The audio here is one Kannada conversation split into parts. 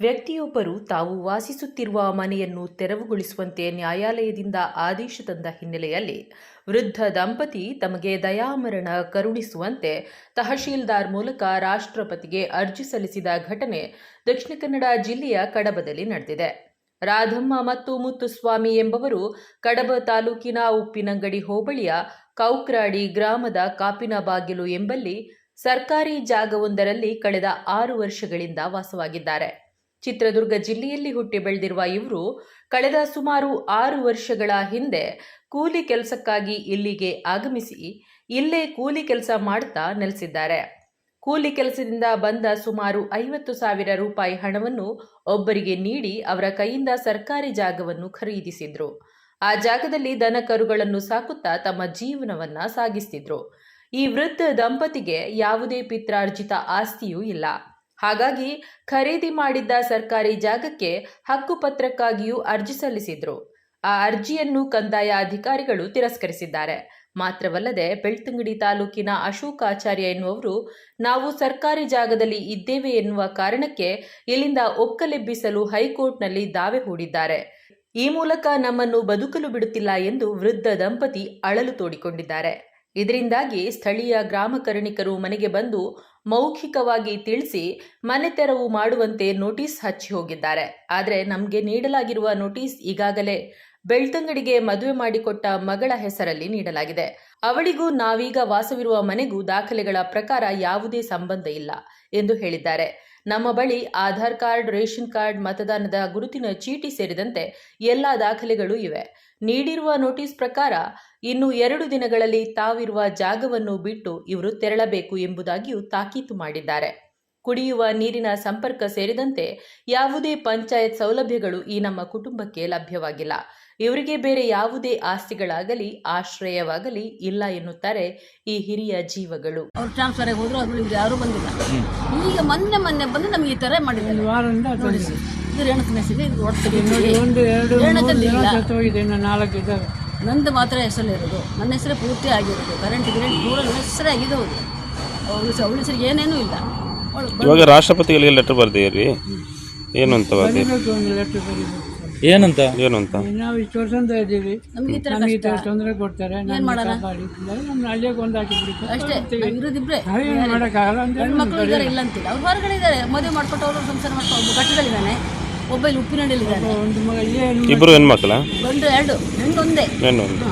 ವ್ಯಕ್ತಿಯೊಬ್ಬರು ತಾವು ವಾಸಿಸುತ್ತಿರುವ ಮನೆಯನ್ನು ತೆರವುಗೊಳಿಸುವಂತೆ ನ್ಯಾಯಾಲಯದಿಂದ ಆದೇಶ ತಂದ ಹಿನ್ನೆಲೆಯಲ್ಲಿ ವೃದ್ಧ ದಂಪತಿ ತಮಗೆ ದಯಾಮರಣ ಕರುಣಿಸುವಂತೆ ತಹಶೀಲ್ದಾರ್ ಮೂಲಕ ರಾಷ್ಟ್ರಪತಿಗೆ ಅರ್ಜಿ ಸಲ್ಲಿಸಿದ ಘಟನೆ ದಕ್ಷಿಣ ಕನ್ನಡ ಜಿಲ್ಲೆಯ ಕಡಬದಲ್ಲಿ ನಡೆದಿದೆ. ರಾಧಮ್ಮ ಮತ್ತು ಮುತ್ತುಸ್ವಾಮಿ ಎಂಬವರು ಕಡಬ ತಾಲೂಕಿನ ಉಪ್ಪಿನಂಗಡಿ ಹೋಬಳಿಯ ಕೌಕ್ರಾಡಿ ಗ್ರಾಮದ ಕಾಪಿನ ಬಾಗಿಲು ಎಂಬಲ್ಲಿ ಸರ್ಕಾರಿ ಜಾಗವೊಂದರಲ್ಲಿ ಕಳೆದ ಆರು ವರ್ಷಗಳಿಂದ ವಾಸವಾಗಿದ್ದಾರೆ. ಚಿತ್ರದುರ್ಗ ಜಿಲ್ಲೆಯಲ್ಲಿ ಹುಟ್ಟಿ ಬೆಳೆದಿರುವ ಇವರು ಕಳೆದ ಸುಮಾರು ಆರು ವರ್ಷಗಳ ಹಿಂದೆ ಕೂಲಿ ಕೆಲಸಕ್ಕಾಗಿ ಇಲ್ಲಿಗೆ ಆಗಮಿಸಿ ಇಲ್ಲೇ ಕೂಲಿ ಕೆಲಸ ಮಾಡ್ತಾ ನೆಲೆಸಿದ್ದಾರೆ. ಕೂಲಿ ಕೆಲಸದಿಂದ ಬಂದ ಸುಮಾರು ಐವತ್ತು ಸಾವಿರ ರೂಪಾಯಿ ಹಣವನ್ನು ಒಬ್ಬರಿಗೆ ನೀಡಿ ಅವರ ಕೈಯಿಂದ ಸರ್ಕಾರಿ ಜಾಗವನ್ನು ಖರೀದಿಸಿದ್ರು. ಆ ಜಾಗದಲ್ಲಿ ದನ ಕರುಗಳನ್ನು ಸಾಕುತ್ತಾ ತಮ್ಮ ಜೀವನವನ್ನ ಸಾಗಿಸ್ತಿದ್ರು. ಈ ವೃದ್ಧ ದಂಪತಿಗೆ ಯಾವುದೇ ಪಿತ್ರಾರ್ಜಿತ ಆಸ್ತಿಯೂ ಇಲ್ಲ. ಹಾಗಾಗಿ ಖರೀದಿ ಮಾಡಿದ್ದ ಸರ್ಕಾರಿ ಜಾಗಕ್ಕೆ ಹಕ್ಕುಪತ್ರಕ್ಕಾಗಿಯೂ ಅರ್ಜಿ ಸಲ್ಲಿಸಿದ್ರು. ಆ ಅರ್ಜಿಯನ್ನು ಕಂದಾಯ ಅಧಿಕಾರಿಗಳು ತಿರಸ್ಕರಿಸಿದ್ದಾರೆ. ಮಾತ್ರವಲ್ಲದೆ ಬೆಳ್ತಂಗಡಿ ತಾಲೂಕಿನ ಅಶೋಕಾಚಾರ್ಯ ಎನ್ನುವರು ನಾವು ಸರ್ಕಾರಿ ಜಾಗದಲ್ಲಿ ಇದ್ದೇವೆ ಎನ್ನುವ ಕಾರಣಕ್ಕೆ ಇಲ್ಲಿಂದ ಒಕ್ಕಲೆಬ್ಬಿಸಲು ಹೈಕೋರ್ಟ್ನಲ್ಲಿ ದಾವೆ ಹೂಡಿದ್ದಾರೆ. ಈ ಮೂಲಕ ನಮ್ಮನ್ನು ಬದುಕಲು ಬಿಡುತ್ತಿಲ್ಲ ಎಂದು ವೃದ್ಧ ದಂಪತಿ ಅಳಲು ತೋಡಿಕೊಂಡಿದ್ದಾರೆ. ಇದರಿಂದಾಗಿ ಸ್ಥಳೀಯ ಗ್ರಾಮ ಕರ್ಣಿಕರು ಮನೆಗೆ ಬಂದು ಮೌಖಿಕವಾಗಿ ತಿಳಿಸಿ ಮನೆ ತೆರವು ಮಾಡುವಂತೆ ನೋಟಿಸ್ ಹಚ್ಚಿ ಹೋಗಿದ್ದಾರೆ. ಆದರೆ ನಮಗೆ ನೀಡಲಾಗಿರುವ ನೋಟಿಸ್ ಈಗಾಗಲೇ ಬೆಳ್ತಂಗಡಿಗೆ ಮದುವೆ ಮಾಡಿಕೊಟ್ಟ ಮಗಳ ಹೆಸರಲ್ಲಿ ನೀಡಲಾಗಿದೆ. ಅವಳಿಗೂ ನಾವೀಗ ವಾಸವಿರುವ ಮನೆಗೂ ದಾಖಲೆಗಳ ಪ್ರಕಾರ ಯಾವುದೇ ಸಂಬಂಧ ಇಲ್ಲ ಎಂದು ಹೇಳಿದ್ದಾರೆ. ನಮ್ಮ ಬಳಿ ಆಧಾರ್ ಕಾರ್ಡ್, ರೇಷನ್ ಕಾರ್ಡ್, ಮತದಾನದ ಗುರುತಿನ ಚೀಟಿ ಸೇರಿದಂತೆ ಎಲ್ಲ ದಾಖಲೆಗಳು ಇವೆ. ನೀಡಿರುವ ನೋಟಿಸ್ ಪ್ರಕಾರ ಇನ್ನು ಎರಡು ದಿನಗಳಲ್ಲಿ ತಾವಿರುವ ಜಾಗವನ್ನು ಬಿಟ್ಟು ಇವರು ತೆರಳಬೇಕು ಎಂಬುದಾಗಿಯೂ ತಾಕೀತು ಮಾಡಿದ್ದಾರೆ. ಕುಡಿಯುವ ನೀರಿನ ಸಂಪರ್ಕ ಸೇರಿದಂತೆ ಯಾವುದೇ ಪಂಚಾಯತ್ ಸೌಲಭ್ಯಗಳು ಈ ನಮ್ಮ ಕುಟುಂಬಕ್ಕೆ ಲಭ್ಯವಾಗಿಲ್ಲ. ಇವರಿಗೆ ಬೇರೆ ಯಾವುದೇ ಆಸ್ತಿಗಳಾಗಲಿ ಆಶ್ರಯವಾಗಲಿ ಇಲ್ಲ ಎನ್ನುತ್ತಾರೆ ಈ ಹಿರಿಯ ಜೀವಗಳು. ಅವ್ರು ಟ್ರಾನ್ಸ್ಫರ್ ಆಗಿ ಹೋದ್ರು ಅದ್ರಲ್ಲಿ ಯಾರು ಬಂದಿಲ್ಲ. ಈಗ ಮೊನ್ನೆ ಮೊನ್ನೆ ಬಂದು ನಮಗೆ ಈ ತರ ಮಾಡಿದ್ದಾರೆ ಇದು? ರೇಣುಕ ಮೆಸಿಗೆ ಇದು ನಂದು ಮಾತ್ರ ಹೆಸರು ಇರೋದು. ನನ್ನ ಹೆಸರೇ ಪೂರ್ತಿ ಆಗಿರೋದು. ಕರೆಂಟ್ ಗಿರೆಂಟ್ ಪೂರ ನನ್ನ ಹೆಸರೇ ಆಗಿದೆ ಹೌದು ಅವಳ ಅವಳ ಹೆಸರಿಗೆ ಏನೇನೂ ಇಲ್ಲ. ಇವಾಗ ರಾಷ್ಟ್ರಪತಿಗಳಿಗೆ ಲೆಟರ್ ಬರ್ದಿರಿ ಏನು ಅಂತ ಬರ್ದಿ ಬರೀಬೇಕು ಒಂದು ಲೆಟ್ರ್ ಬರೀಬೇಕು ಏನಂತ? ಏನು ಅಂತ ನಾವು ಇಷ್ಟು ವರ್ಷದಿಂದ ಇದ್ದೀವಿ. ನಮ್ಗೆ ಈ ಥರ ನಮಗೆ ಈ ಥರ ತೊಂದರೆ ಕೊಡ್ತಾರೆ. ನಮ್ಮ ಕಾಪಾಡಿ ನಮ್ಮ ಹಳ್ಳಿಗೆ ಒಂದು ಹಾಕಿ ಅಷ್ಟೇ ನಾವು ಇರೋದಿಬ್ರೆ. ನಾವೇನು ಮಾಡೋಕ್ಕಾಗಲ್ಲ. ಅಂತ ಗಂಡು ಮಕ್ಕಳು ಇದ್ದಾರೆ ಇಲ್ಲ ಅಂತಿಲ್ಲ. ಅವ್ರು ಹೊರಗಡೆ ಇದ್ದಾರೆ ಮದುವೆ ಮಾಡ್ಕೊಟ್ಟು ಅವರು ಸಂಸಾರ ಮಾಡ್ಕೊಂಡು ಒಬ್ಬ ಗಟ್ಟಿಗಳಿದ್ದಾನೆ ಒಬ್ಬ ಇಲ್ಲಿ ಉಪ್ಪಿನಳ್ಳಿಲಿದ್ದಾನೆ. ಒಂದು ಮಗ ಏನು ಇಬ್ರು ಹೆಣ್ಮಕ್ಳ? ಗಂಡು ಎರಡು ಹೆಣ್ಣು ಒಂದೇ ಹೆಣ್ಣು ಒಂದು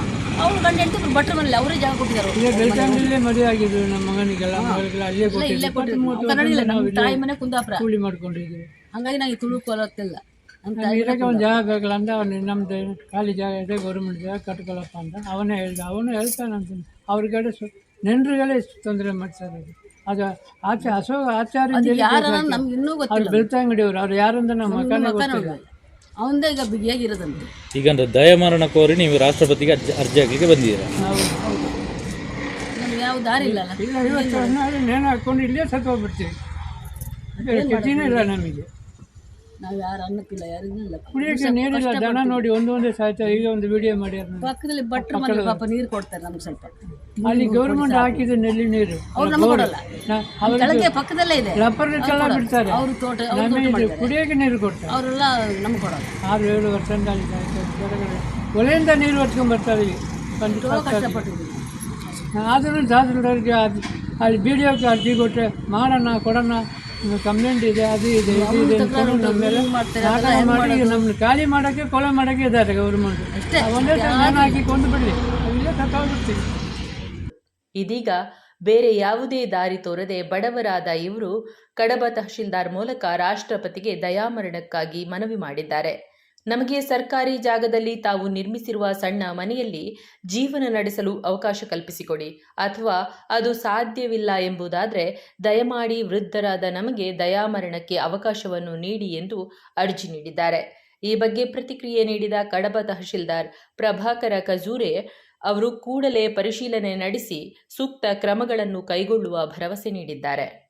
ಅವ್ರು ಗಂಡ ಹೆಂಡತಿ ಭಟ್ರ ಮನೇಲಿ ಅವರೇ ಜಾಗ ಕೊಟ್ಟಿದ್ದಾರೆ. ಇಲ್ಲೇ ಬೆಳ್ತಂಗಡಿಲೇ ಮದುವೆ ಆಗಿದ್ರು ನಮ್ಮ ಮಗನಿಗೆಲ್ಲ ಮಗಳಿಗೆಲ್ಲ ಅಲ್ಲೇ ಇಲ್ಲ ಕೊಟ್ಟಿದ್ರು. ಕನ್ನಡಿಲ್ಲ ನಮ್ಮ ತಾಯಿ ಮನೆ ಕುಂದಾಪುರ. ಕೂಲಿ ಮಾಡ್ಕೊಂಡಿದ್ದೀವಿ ಹಂಗಾಗಿ ನಾವು ತುಳುಕೋಲತ್ತಿಲ್ಲ ಅಂತ ನಮ್ಗೆ ಇರೋಕ್ಕೆ ಒಂದು ಜಾಗ ಬೇಕಲ್ಲ ಅಂದ್ರೆ ಅವನು ನಮ್ದು ಖಾಲಿ ಜಾಗ ಇದೆ ಗೌರ್ಮೆಂಟ್ ಜಾಗ ಕಟ್ಕೊಳಪ್ಪ ಅಂತ ಅವನೇ ಹೇಳ್ದ. ಅವನು ಹೇಳ್ತಾನಂತ ಅಂತ ಸು ಕಡೆ ಎಷ್ಟು ತೊಂದರೆ ಮಾಡ್ತಾರೆ ಅದು. ಆಚೆ ಅಶೋಕ ಆಚಾರ್ಯ ಯಾರ ನಮ್ಗೆ ಇನ್ನೂ ಅವ್ರು ಗೊತ್ತಿಲ್ಲ ಬೆಳ್ತಂಗಡಿಯವರು. ಅವ್ರು ಅಂತ ನಮ್ಮ ಮಕ್ಕಳ ಗೊತ್ತಿಲ್ಲ. ಅವಂದೇ ಈಗ ಬಿಗಿಯಾಗಿರೋದಂತೆ. ಈಗ ಅಂದ್ರೆ ದಯಮರಣ ಕೋರಿ ನೀವು ರಾಷ್ಟ್ರಪತಿಗೆ ಅರ್ಜಿ ಅರ್ಜಿ ಹಾಕ್ಲಿಕ್ಕೆ ಬಂದಿದ್ದೀರಾ? ನಾವು ನಮ್ಗೆ ಯಾವ ದಾರಿ ಇಲ್ಲಲ್ಲ ಈಗ ಐವತ್ತು ವರ್ಷ ಆದ್ರೆ ನೇಣು ಹಾಕ್ಕೊಂಡು ಇಲ್ಲೇ ಸತ್ತು ಹೋಗ್ಬಿಡ್ತೀವಿ ಗತಿನೇ ಇಲ್ಲ ನಮಗೆ. ನಾವು ಯಾರು ಅನ್ನಕ್ಕಿಲ್ಲ ಯಾರಿಗೂ ಇಲ್ಲ. ಕುಡಿಯೋಕ್ಕೆ ನೀರಿಲ್ಲ ದನ ನೋಡಿ ಒಂದೊಂದೇ ಸಾಯ್ತಾರೆ ಈಗ ಒಂದು ವಿಡಿಯೋ ಮಾಡ್ಯಾರ ಪಕ್ಕದಲ್ಲಿ ಭಟ್ರ ಮನೆ ಪಾಪ ನೀರು ಕೊಡ್ತಾರೆ ನಮ್ಗೆ ಸ್ವಲ್ಪ. ಅಲ್ಲಿ ಗೌರ್ಮೆಂಟ್ ಹಾಕಿದ ನೆಲ್ಲಿ ನೀರು. ಅವ್ರು ನಮ್ಗೆ ಕೊಡಲ್ಲ ಕೆಳಗೆ ಪಕ್ಕದಲ್ಲೇ ಇದೆ. ರಬ್ಬರ್ಗೆಲ್ಲ ಬಿಡ್ತಾರೆ. ಅವರು ತೋಟ ನಮಗೆ ಮಾಡಿದ್ದಾರೆ ಕುಡಿಯೋಕೆ ನೀರು ಕೊಡ್ತಾರೆ. ಅವರೆಲ್ಲ ನಮ್ಗೆ ಕೊಡಲ್ಲ ಆರು ಏಳು ವರ್ಷದಿಂದ ಒಲೆಯಿಂದ ನೀರು ಹೊತ್ಕೊಂಡ್ ಬರ್ತಾರೆ ಇಲ್ಲಿ ಕಷ್ಟಪಟ್ಟಿದ್ದೀವಿ ಆದರೂ ಅದು ಅಲ್ಲಿ ಬಿ ಡಿ ಕೊಟ್ಟರೆ ಮಾಡೋಣ ಕೊಡೋಣ ಕಂಪ್ಲೇಂಟ್ ಇದೆ ಅದು ಇದೆ ಇದು ನಮ್ಮ ಮೇಲೆ ಮಾಡ್ತಾರೆ, ನಾಟಕ ಅದೆಲ್ಲ ಮಾಡಿ ಈಗ ನಮ್ಮನ್ನ ಖಾಲಿ ಮಾಡೋಕ್ಕೆ ಕೊಲೆ ಮಾಡೋಕ್ಕೆ ಇದ್ದಾರೆ ಗೌರ್ಮೆಂಟ್ ಅಷ್ಟೇ. ಒಂದೇ ಹಾಕಿ ಕೊಂದು ಬಿಡಲಿ. ಇದೀಗ ಬೇರೆ ಯಾವುದೇ ದಾರಿ ತೋರದೆ ಬಡವರಾದ ಇವರು ಕಡಬ ತಹಶೀಲ್ದಾರ್ ಮೂಲಕ ರಾಷ್ಟ್ರಪತಿಗೆ ದಯಾಮರಣಕ್ಕಾಗಿ ಮನವಿ ಮಾಡಿದ್ದಾರೆ. ನಮಗೆ ಸರ್ಕಾರಿ ಜಾಗದಲ್ಲಿ ತಾವು ನಿರ್ಮಿಸಿರುವ ಸಣ್ಣ ಮನೆಯಲ್ಲಿ ಜೀವನ ನಡೆಸಲು ಅವಕಾಶ ಕಲ್ಪಿಸಿಕೊಡಿ ಅಥವಾ ಅದು ಸಾಧ್ಯವಿಲ್ಲ ಎಂಬುದಾದರೆ ದಯಮಾಡಿ ವೃದ್ಧರಾದ ನಮಗೆ ದಯಾಮರಣಕ್ಕೆ ಅವಕಾಶವನ್ನು ನೀಡಿ ಎಂದು ಅರ್ಜಿ ನೀಡಿದ್ದಾರೆ. ಈ ಬಗ್ಗೆ ಪ್ರತಿಕ್ರಿಯೆ ನೀಡಿದ ಕಡಬ ತಹಶೀಲ್ದಾರ್ ಪ್ರಭಾಕರ ಕಜೂರೆ ಅವರು ಕೂಡಲೇ ಪರಿಶೀಲನೆ ನಡೆಸಿ ಸೂಕ್ತ ಕ್ರಮಗಳನ್ನು ಕೈಗೊಳ್ಳುವ ಭರವಸೆ ನೀಡಿದ್ದಾರೆ.